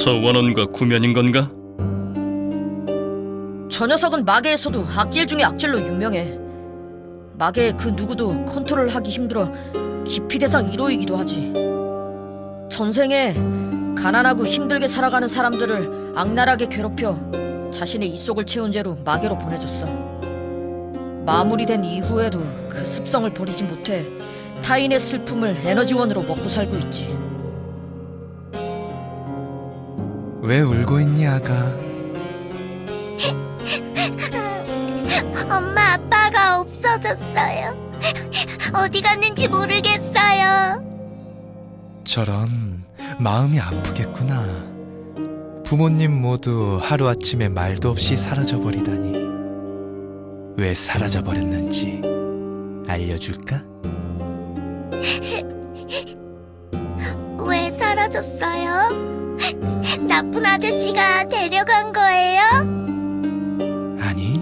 저 원원과 구면인 건가? 저 녀석은 마계에서도 악질 중에 악질로 유명해. 마계의 그 누구도 컨트롤하기 힘들어 기피 대상 1호이기도 하지. 전생에 가난하고 힘들게 살아가는 사람들을 악랄하게 괴롭혀 자신의 이속을 채운 죄로 마계로 보내졌어. 마무리된 이후에도 그 습성을 버리지 못해 타인의 슬픔을 에너지원으로 먹고 살고 있지. 왜 울고 있니 아가? 엄마 아빠가 없어졌어요. 어디 갔는지 모르겠어요. 저런 마음이 아프겠구나. 부모님 모두 하루아침에 말도 없이 사라져 버리다니. 왜 사라져 버렸는지 알려줄까? 왜 사라졌어요? 나쁜 아저씨가 데려간 거예요? 아니,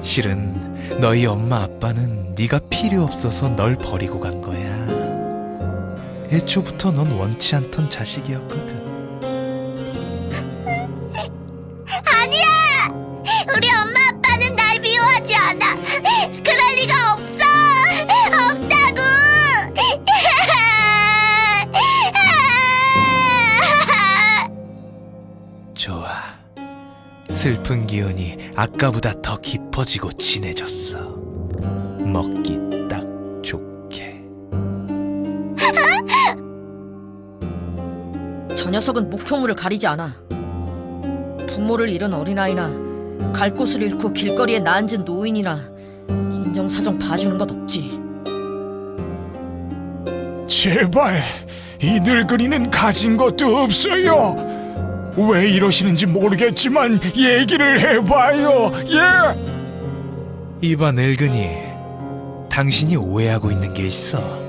실은 너희 엄마 아빠는 네가 필요 없어서 널 버리고 간 거야. 애초부터 넌 원치 않던 자식이었거든. 슬픈 기운이 아까보다 더 깊어지고 진해졌어. 먹기 딱 좋게. 저 녀석은 목표물을 가리지 않아. 부모를 잃은 어린아이나 갈 곳을 잃고 길거리에 나앉은 노인이나 인정사정 봐주는 것 없지. 제발 이 늙은이는 가진 것도 없어요. 왜 이러시는지 모르겠지만 얘기를 해봐요. 예. 이봐 늙은이, 당신이 오해하고 있는 게 있어.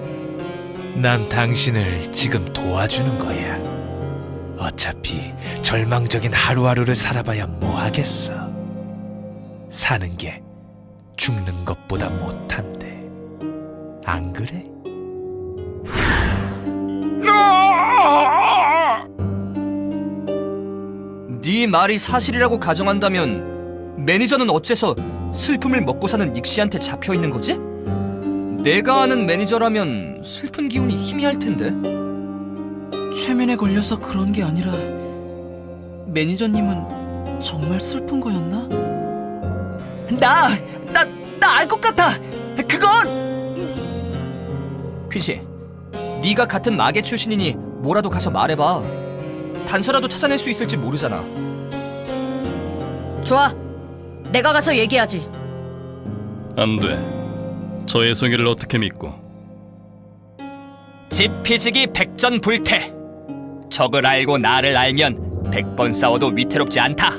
난 당신을 지금 도와주는 거야. 어차피 절망적인 하루하루를 살아봐야 뭐 하겠어. 사는 게 죽는 것보다 못한데. 안 그래? 말이 사실이라고 가정한다면 매니저는 어째서 슬픔을 먹고 사는 닉시한테 잡혀 있는 거지? 내가 아는 매니저라면 슬픈 기운이 희미할 텐데. 최면에 걸려서 그런 게 아니라 매니저님은 정말 슬픈 거였나? 나! 나! 나 알 것 같아! 그건! 퀸씨, 네가 같은 마계 출신이니 뭐라도 가서 말해봐. 단서라도 찾아낼 수 있을지 모르잖아. 좋아. 내가 가서 얘기하지. 안 돼. 저 애송이를 어떻게 믿고? 지피지기 백전불태. 적을 알고 나를 알면 백번 싸워도 위태롭지 않다.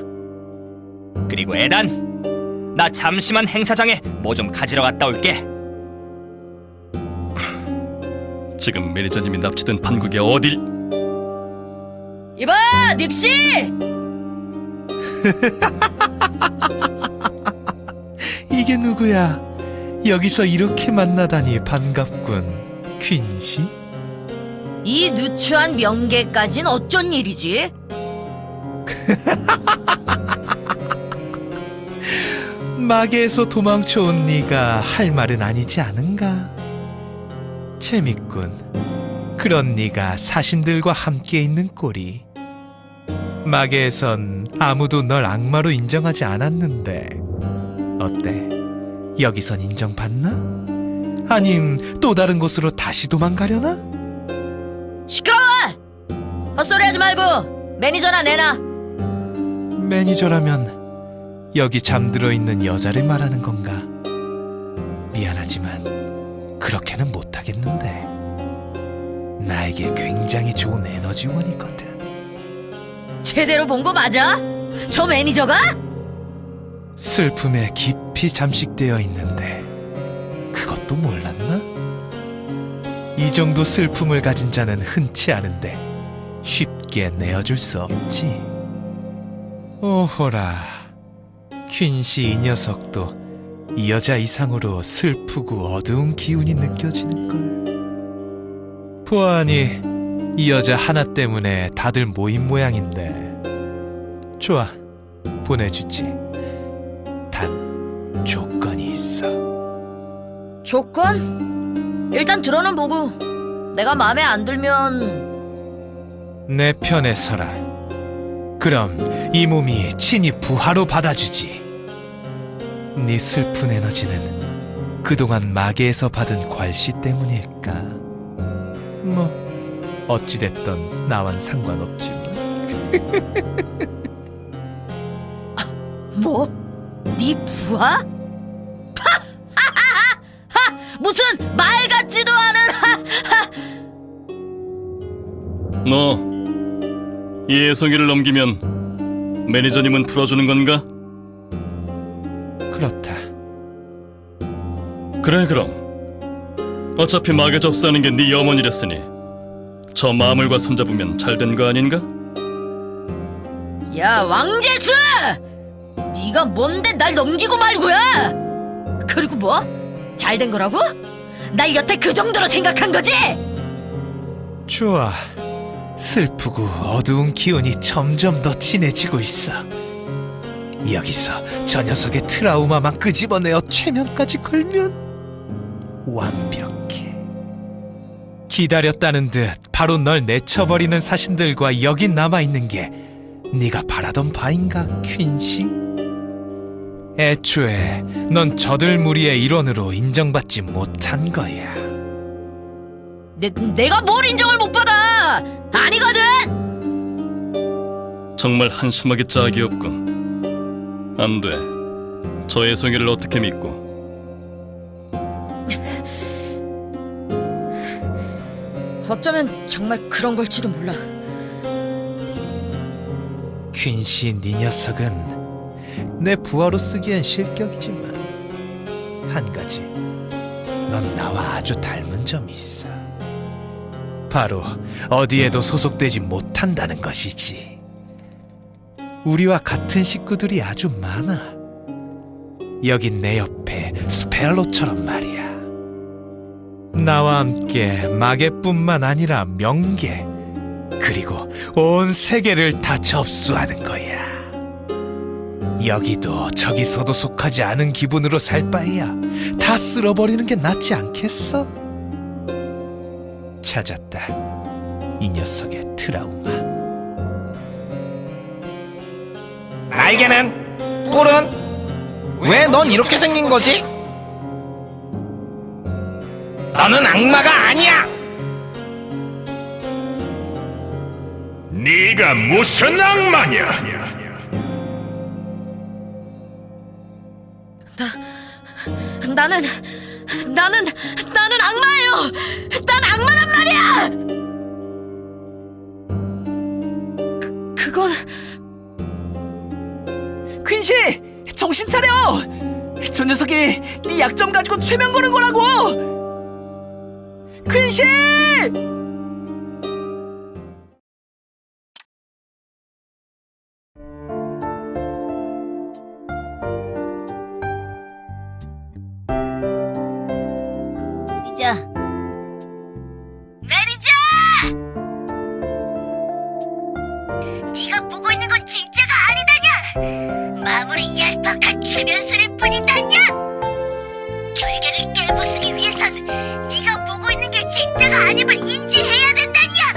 그리고 에단, 나 잠시만 행사장에 뭐 좀 가지러 갔다 올게. 지금 매니저님이 납치된 판국에 어딜? 이봐, 닉시! 이게 누구야? 여기서 이렇게 만나다니 반갑군. 퀸씨? 이 누추한 명계까진 어쩐 일이지? 마계에서 도망쳐온 네가 할 말은 아니지 않은가? 재밌군. 그런 네가 사신들과 함께 있는 꼴이. 마계에선 아무도 널 악마로 인정하지 않았는데 어때? 여기선 인정받나? 아님 또 다른 곳으로 다시 도망가려나? 시끄러워! 헛소리하지 말고 매니저나 내놔. 매니저라면 여기 잠들어 있는 여자를 말하는 건가? 미안하지만 그렇게는 못하겠는데 나에게 굉장히 좋은 에너지원이거든 제대로 본 거 맞아? 저 매니저가? 슬픔에 깊이 잠식되어 있는데 그것도 몰랐나? 이 정도 슬픔을 가진 자는 흔치 않은데 쉽게 내어줄 수 없지 오호라 퀸시 이 녀석도 이 여자 이상으로 슬프고 어두운 기운이 느껴지는 걸 보아하니 이 여자 하나 때문에 다들 모인 모양인데. 좋아 보내주지. 단 조건이 있어. 조건? 일단 들어는 보고. 내가 마음에 안 들면. 내 편에 서라. 그럼 이 몸이 친히 부하로 받아주지. 네 슬픈 에너지는 그동안 마계에서 받은 괄시 때문일까? 뭐 어찌됐던 나wan 상관없지만 뭐? 네 부하? 파! 하하하! 무슨 말 같지도 않은 하! 너 이해성이를 넘기면 매니저님은 풀어주는 건가? 그렇다 그래 그럼 어차피 마계 접수하는 게 네 어머니랬으니 저 마물과 손잡으면 잘 된 거 아닌가? 야 왕재수! 네가 뭔데 날 넘기고 말고야? 그리고 뭐? 잘 된 거라고? 날 여태 그 정도로 생각한 거지? 좋아. 슬프고 어두운 기운이 점점 더 진해지고 있어. 여기서 저 녀석의 트라우마만 끄집어내어 최면까지 걸면 완벽해. 기다렸다는 듯 바로 널 내쳐버리는 사신들과 여기 남아있는 게 네가 바라던 바인가, 퀸시? 애초에 넌 저들 무리의 일원으로 인정받지 못한 거야. 내, 내가 뭘 인정을 못 받아! 아니거든! 정말 한심하게 짝이 없군. 안 돼. 저 애송이를 어떻게 믿고? 어쩌면 정말 그런 걸지도 몰라. 퀸시 네 녀석은 내 부하로 쓰기엔 실격이지만 한 가지 넌 나와 아주 닮은 점이 있어. 바로 어디에도 소속되지 못한다는 것이지. 우리와 같은 식구들이 아주 많아. 여긴 내 옆에 스펠로처럼 말이야 나와 함께 마계뿐만 아니라 명계 그리고 온 세계를 다 접수하는 거야. 여기도 저기서도 속하지 않은 기분으로 살 바에야 다 쓸어버리는 게 낫지 않겠어? 찾았다. 이 녀석의 트라우마. 날개는 뿔은 왜 넌 이렇게 생긴 거지? 너는 악마가 아니야. 네가 무슨 악마냐? 나는, 나는, 나는 악마예요! 난 악마란 말이야! 그, 그건, 퀸시! 정신 차려! 저 녀석이 네 약점 가지고 최면 거는 거라고! 퀸시! 매니저. 매니저! 네가 보고 있는 건 진짜가 아니다냐! 마무리 얄팍한 최면술일 뿐이다냐! 결계를 깨부수기 위해선 게 진짜가 아님을 인지해야 된다냐!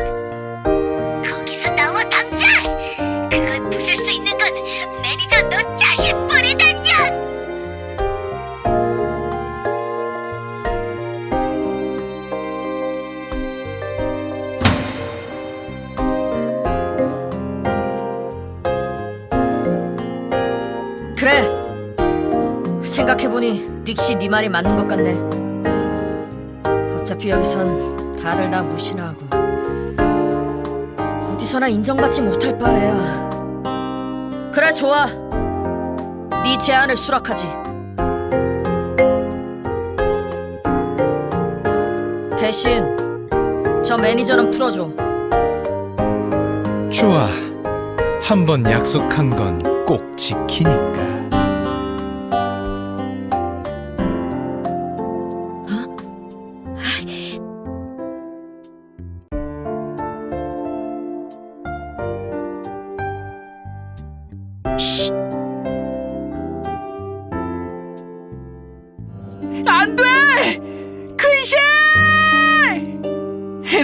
거기서 나와 당장! 그걸 부술 수 있는 건 매니저 너 자신뿐이다냐! 그래. 생각해보니 닉시 네 말이 맞는 것 같네. 어차피 여기선 다들 나 무시나 하고 어디서나 인정받지 못할 바에야. 그래 좋아. 네 제안을 수락하지. 대신 저 매니저는 풀어줘. 좋아. 한 번 약속한 건 꼭 지키니까.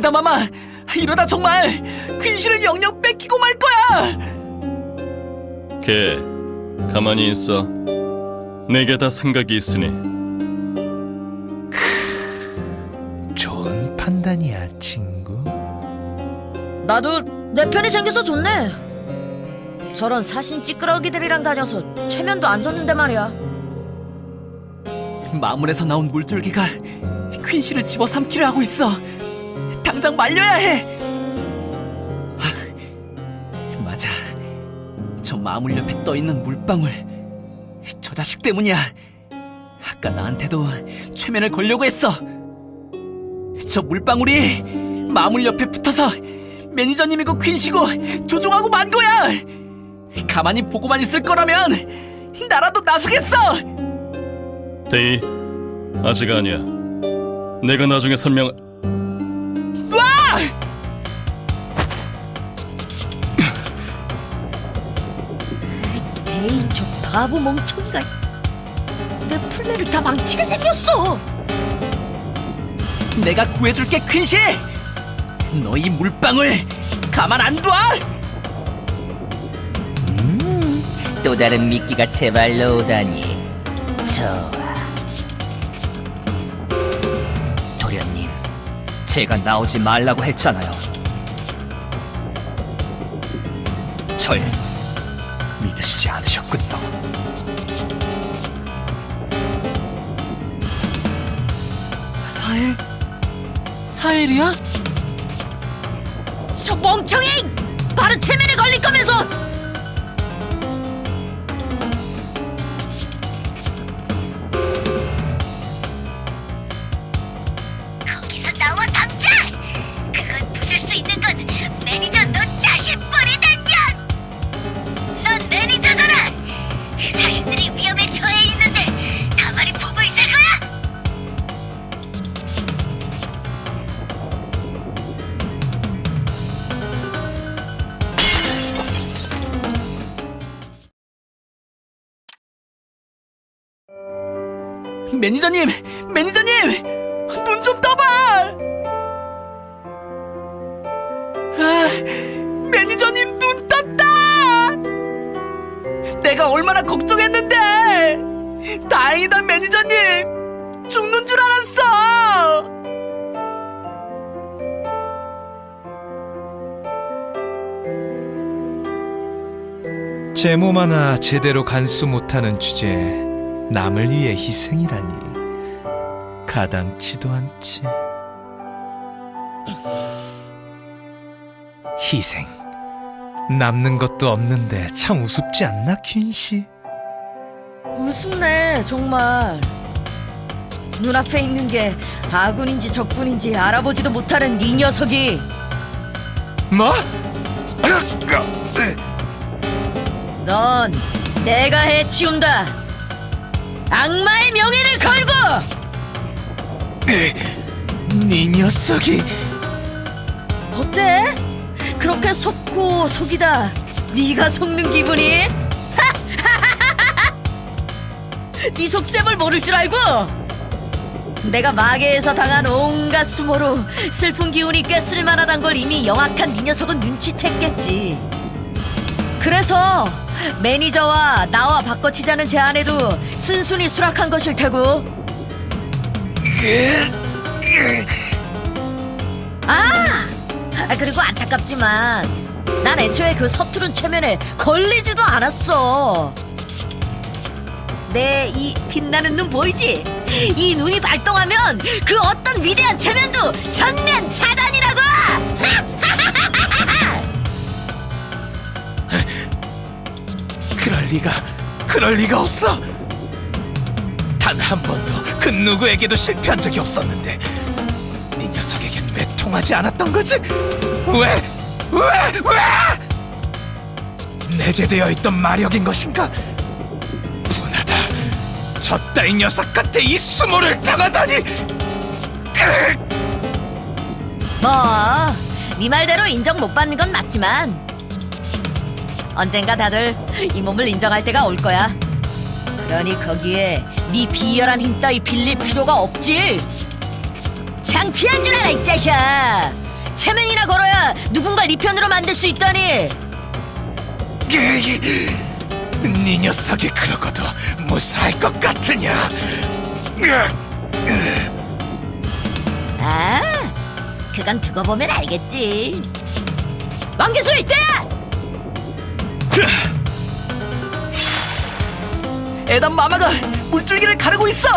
해다마마, 이러다 정말 퀸시를 영영 뺏기고 말 거야! 걔 가만히 있어. 내게 다 생각이 있으니 좋은 판단이야, 친구. 나도 내 편이 생겨서 좋네. 저런 사신 찌끄러기들이랑 다녀서 체면도 안 섰는데 말이야. 마물에서 나온 물줄기가 퀸시를 집어삼키려 하고 있어. 당장 말려야 해. 아, 맞아. 저 마물 옆에 떠 있는 물방울. 저 자식 때문이야. 아까 나한테도 최면을 걸려고 했어. 저 물방울이 마물 옆에 붙어서 매니저님이고 퀸시고 조종하고 만 거야. 가만히 보고만 있을 거라면 나라도 나서겠어. 데이 아직 아니야. 내가 나중에 설명. 에이 저 바보 멍청이가 내 플레이를 다 망치게 생겼어. 내가 구해줄게 퀸시. 너희 물방울 가만 안 둬! 또 다른 미끼가 제발로 오다니. 좋아. 도련님 제가 나오지 말라고 했잖아요. 절 믿으시지 않으셨군요. 사일? 사일이야? 저 멍청이! 바로 체면에 걸릴 거면서 매니저님! 매니저님! 눈 좀 떠봐! 아 매니저님 눈 떴다! 내가 얼마나 걱정했는데! 다행이다 매니저님! 죽는 줄 알았어! 제 몸 하나 제대로 간수 못하는 주제에 남을 위해 희생이라니 가당치도 않지. 희생. 남는 것도 없는데 참 우습지 않나, 퀸 씨? 우습네 정말. 눈앞에 있는 게 아군인지 적군인지 알아보지도 못하는 이 녀석이 뭐? 넌 내가 해치운다. 악마의 명예를 걸고 네 녀석이 어때? 그렇게 속고 속이다 네가 속는 기분이? 네 속셈을 모를 줄 알고? 내가 마계에서 당한 온갖 수모로 슬픈 기운이 꽤 쓸만하단 걸 이미 영악한 네 녀석은 눈치챘겠지. 그래서 매니저와 나와 바꿔치자는 제안에도 순순히 수락한 것일 테고. 아! 아, 그리고 안타깝지만 난 애초에 그 서투른 최면에 걸리지도 않았어. 내 이 빛나는 눈 보이지? 이 눈이 발동하면 그 어떤 위대한 최면도 전면 차단이라고! 리가, 그럴 리가 없어. 단 한 번도 그 누구에게도 실패한 적이 없었는데 네 녀석에겐 왜 통하지 않았던 거지? 왜, 왜, 왜? 내재되어 있던 마력인 것인가? 분하다. 저 따위 녀석한테 이 수모를 당하다니. 으! 뭐, 네 말대로 인정 못 받는 건 맞지만 언젠가 다들 이 몸을 인정할 때가 올 거야. 그러니 거기에 네 비열한 힘 따위 빌릴 필요가 없지. 창피한 줄 알아 이 자샤. 체면이나 걸어야 누군가 네 편으로 만들 수 있다니. 네 녀석이 그러고도 무사할 것 같으냐? 아, 그건 두고 보면 알겠지. 왕기수 이때! 에단 마마가 물줄기를 가르고 있어.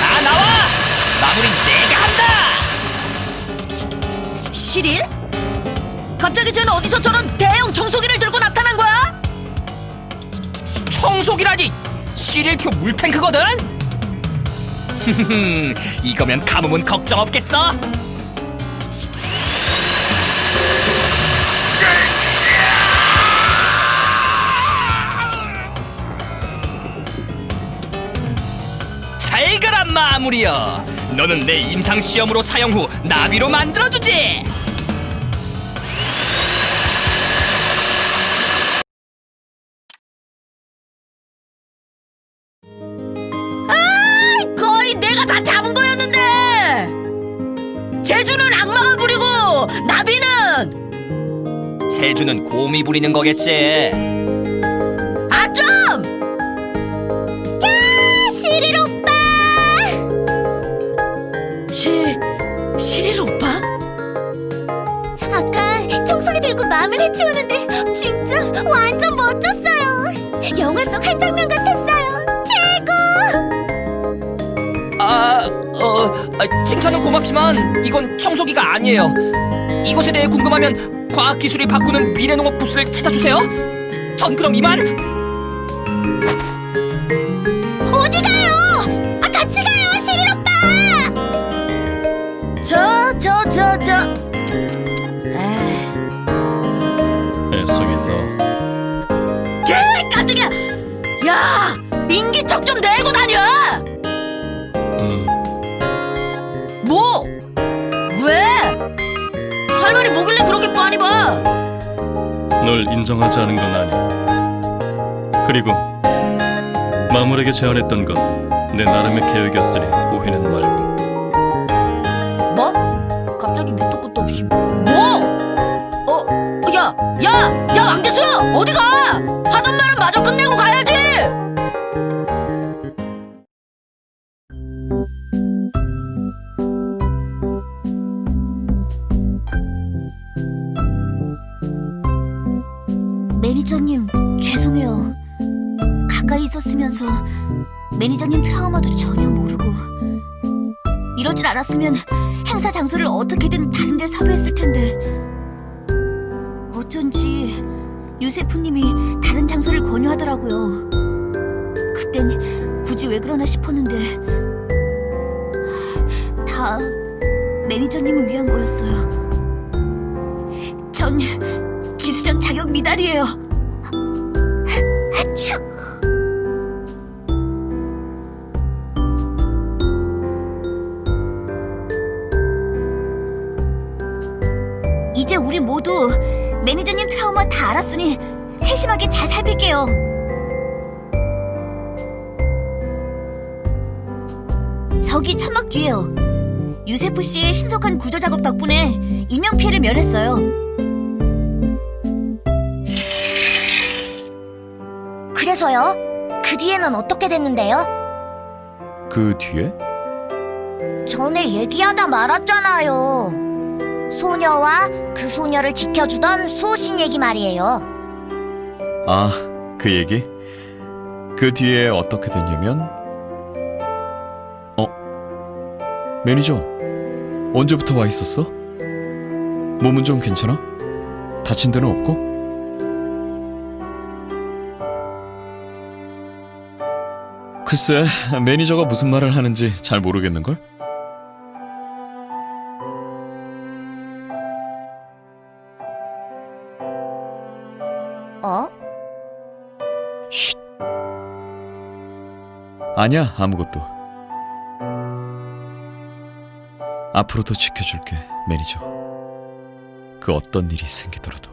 다 나와! 마무리 내가 한다! 시릴? 갑자기 쟤는 어디서 저런 대형 청소기를 들고 나타난 거야? 청소기라니! 시릴표 물탱크거든? 이거면 가뭄은 걱정 없겠어? 마무리여. 너는 내 임상시험으로 사용 후 나비로 만들어주지. 거의 내가 다 잡은 거였는데! 제주는 악마가 부리고 나비는. 제주는 곰이 부리는 거겠지 마음을 해치우는데 진짜 완전 멋졌어요. 영화 속 한 장면 같았어요. 최고! 아, 어, 아, 칭찬은 고맙지만 이건 청소기가 아니에요. 이것에 대해 궁금하면 과학 기술이 바꾸는 미래농업 부스를 찾아주세요. 전 그럼 이만. 야, 인기척 좀 내고 다녀! 음, 뭐? 왜? 할머니 뭐길래 그렇게 빤히 봐? 널 인정하지 않은 건 아니야 그리고 마물에게 제안했던 건 내 나름의 계획이었으니 오해는 말고 뭐? 갑자기 밑도 끝도 없이 뭐? 어? 야! 야! 야 왕대수! 어디 가? 이럴 줄 알았으면 행사 장소를 어떻게든 다른 데 섭외했을 텐데 어쩐지 유세프님이 다른 장소를 권유하더라고요. 그땐 굳이 왜 그러나 싶었는데 다 매니저님을 위한 거였어요. 전 기수전 자격 미달이에요. 다 알았으니 세심하게 잘 살필게요. 저기 천막 뒤에요. 유세프 씨의 신속한 구조 작업 덕분에 인명 피해를 면했어요. 그래서요? 그 뒤에는 어떻게 됐는데요? 그 뒤에? 전에 얘기하다 말았잖아요. 소녀와 그 소녀를 지켜주던 수호신 얘기 말이에요. 아, 그 얘기? 그 뒤에 어떻게 됐냐면 어? 매니저 언제부터 와 있었어? 몸은 좀 괜찮아? 다친 데는 없고? 글쎄, 매니저가 무슨 말을 하는지 잘 모르겠는걸? 아니야, 아무것도. 앞으로도 지켜줄게, 매니저. 그 어떤 일이 생기더라도